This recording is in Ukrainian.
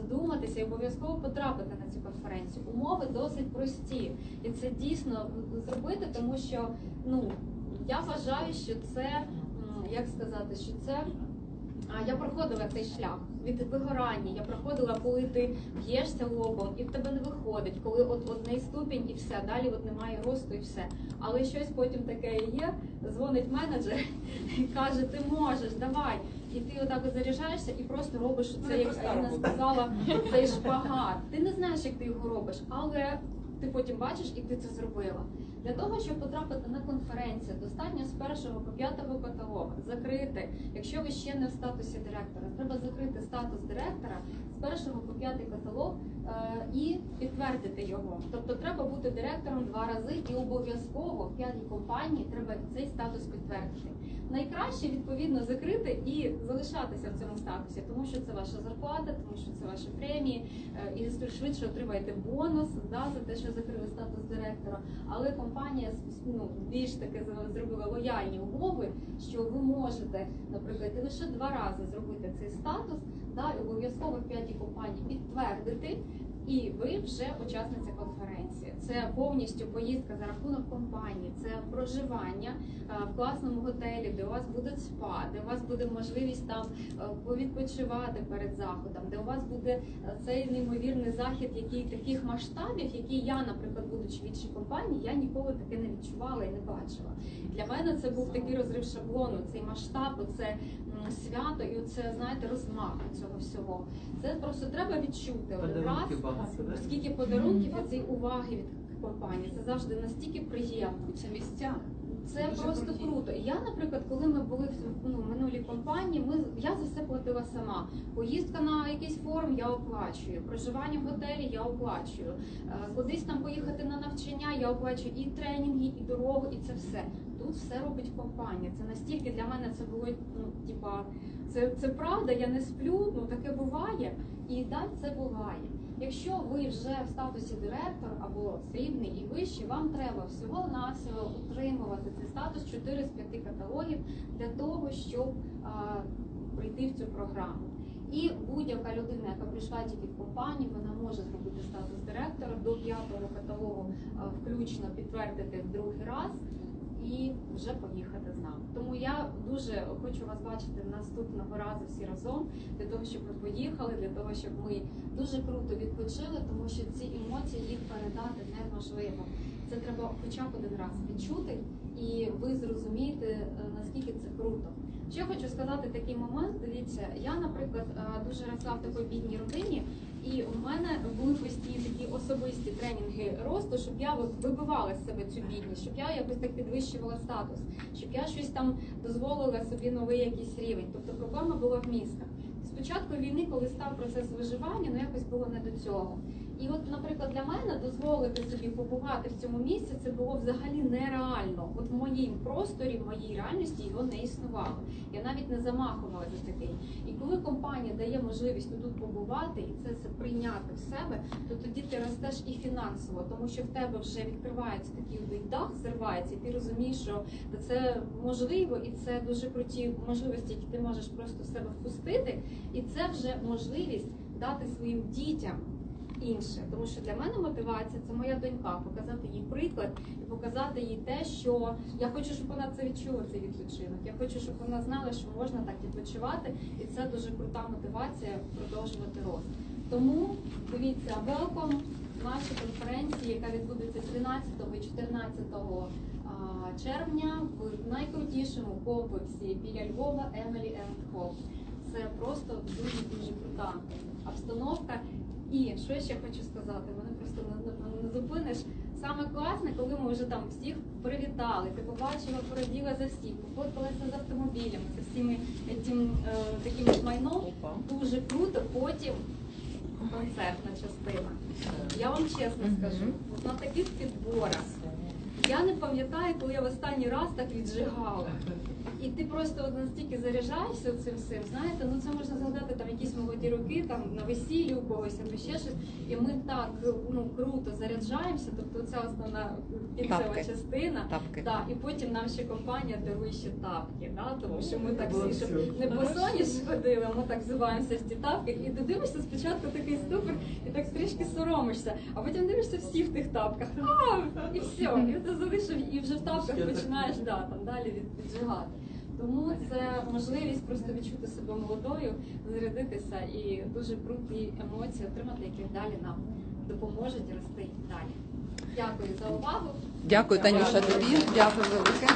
задуматися і обов'язково потрапити на цю конференцію. Умови досить прості, і це дійсно зробити, тому що ну я вважаю, що це як сказати, що це. Я проходила цей шлях від вигорання. Я проходила, коли ти б'єшся лобом, і в тебе не виходить, коли от одний ступінь і все, далі от немає росту і все. Але щось потім таке є. Дзвонить менеджер і каже: Ти можеш, давай. І ти отак от заряджаєшся і просто робиш Ну, це, як просто сказала, цей шпагат. Ти не знаєш, як ти його робиш, але ти потім бачиш, і ти це зробила. Для того, щоб потрапити на конференцію, достатньо з першого по п'ятого каталога закрити. Якщо ви ще не в статусі директора, треба закрити статус директора з першого по п'ятий каталог і підтвердити його. Тобто треба бути директором два рази і обов'язково в п'ятій компанії треба цей статус підтвердити. Найкраще відповідно закрити і залишатися в цьому статусі, тому що це ваша зарплата, тому що це ваші премії, е, і швидше отримаєте бонус да, за те, що закрили статус директора. Але компанія ну, більш таки зробила лояльні умови, що ви можете, наприклад, лише два рази зробити цей статус, да, і обов'язково в п'ятій компанії підтвердити. І ви вже учасниця конференції. Це повністю поїздка за рахунок компанії, це проживання е, в класному готелі, де у вас буде спа, де у вас буде можливість там е, повідпочивати перед заходом, де у вас буде е, цей неймовірний захід, який таких масштабів, які я, наприклад, будучи в іншій компанії, я ніколи таке не відчувала і не бачила. Для мене це був такий розрив шаблону, цей масштаб, це свято і оце, знаєте, розмах цього всього. Це просто треба відчути один раз. Подарунки багато. Скільки подарунків і цієї уваги від компанії, це завжди настільки приємно. Це місця. Це Дуже просто круті. круто. Я, наприклад, коли ми були в ну, минулій компанії, ми я за все платила сама. Поїздка на якийсь форум я оплачую. Проживання в готелі я оплачую. Е, Кудись там поїхати на навчання, я оплачую і тренінги, і дорогу, і це все. Тут все робить компанія. Це настільки для мене це було ну, типа, це, це правда, я не сплю, ну таке буває. І так це буває. Якщо ви вже в статусі директор або срібний і вищий, вам треба всього-навсього утримувати цей статус 4 з 5 каталогів для того, щоб а, прийти в цю програму. І будь-яка людина, яка прийшла тільки в компанію, вона може зробити статус директора до п'ятого каталогу, включно підтвердити в другий раз і вже поїхати з нами. Тому я дуже хочу вас бачити наступного разу всі разом для того, щоб ви поїхали, для того, щоб ми дуже круто відпочили, тому що ці емоції їх передати неможливо. Це треба хоча б один раз відчути, і ви зрозумієте, е, наскільки це круто. Ще хочу сказати такий момент. Дивіться, я, наприклад, е, дуже росла в такій бідній родині, і у мене були постійні такі особисті тренінги росту, щоб я вибивала з себе цю бідність, щоб я якось так підвищувала статус, щоб я щось там дозволила собі новий якийсь рівень. Тобто проблема була в мізках. Спочатку війни, коли став процес виживання, ну якось було не до цього. І от, наприклад, для мене дозволити собі побувати в цьому місці це було взагалі нереально. От в моїм просторі, в моїй реальності його не існувало. Я навіть не замахувалася такий. І коли компанія дає можливість тут побувати і це все прийняти в себе, то тоді ти ростеш і фінансово, тому що в тебе вже відкривається такий дах, зривається, і ти розумієш, що це можливо, і це дуже круті можливості, які ти можеш просто в себе впустити, і це вже можливість дати своїм дітям. Інше, тому що для мене мотивація це моя донька, показати їй приклад і показати їй те, що я хочу, щоб вона це відчула цей відпочинок. Я хочу, щоб вона знала, що можна так відпочивати, і це дуже крута мотивація продовжувати рост. Тому дивіться, welcome нашій конференції, яка відбудеться 13 і 14 червня в найкрутішому комплексі біля Львова and Hall. Це просто дуже дуже крута обстановка. І що ще хочу сказати, мене просто не, не, зупиниш. Саме класне, коли ми вже там всіх привітали, ти побачила, пораділа за всіх, пофоткалася з автомобілями, з всіми тим е, таким майном. Опа. Дуже круто. Потім концертна частина. Я вам чесно скажу, от на таких підборах я не пам'ятаю, коли я в останній раз так віджигала. І ти просто от настільки заряджаєшся цим всім, знаєте, ну це можна згадати там якісь молоді роки, там на весіллі у когось або ще щось. І ми так ну круто заряджаємося. Тобто ця основна кінцева Тапки. частина. Тапки. Да, і потім нам ще компанія дарує ще тапки, да, тому що ми так всі, щоб не босоніж ходили, ми так взиваємося в ті тапки. І ти дивишся спочатку такий ступор, і так трішки соромишся, а потім дивишся всі в тих тапках. А, і все, і ти залишив, і вже в тапках починаєш да, там далі від- віджигати. Тому це можливість просто відчути себе молодою, зарядитися і дуже круті емоції отримати, які далі нам допоможуть рости далі. Дякую за увагу. Дякую, Танюша. Тобі дякую велике.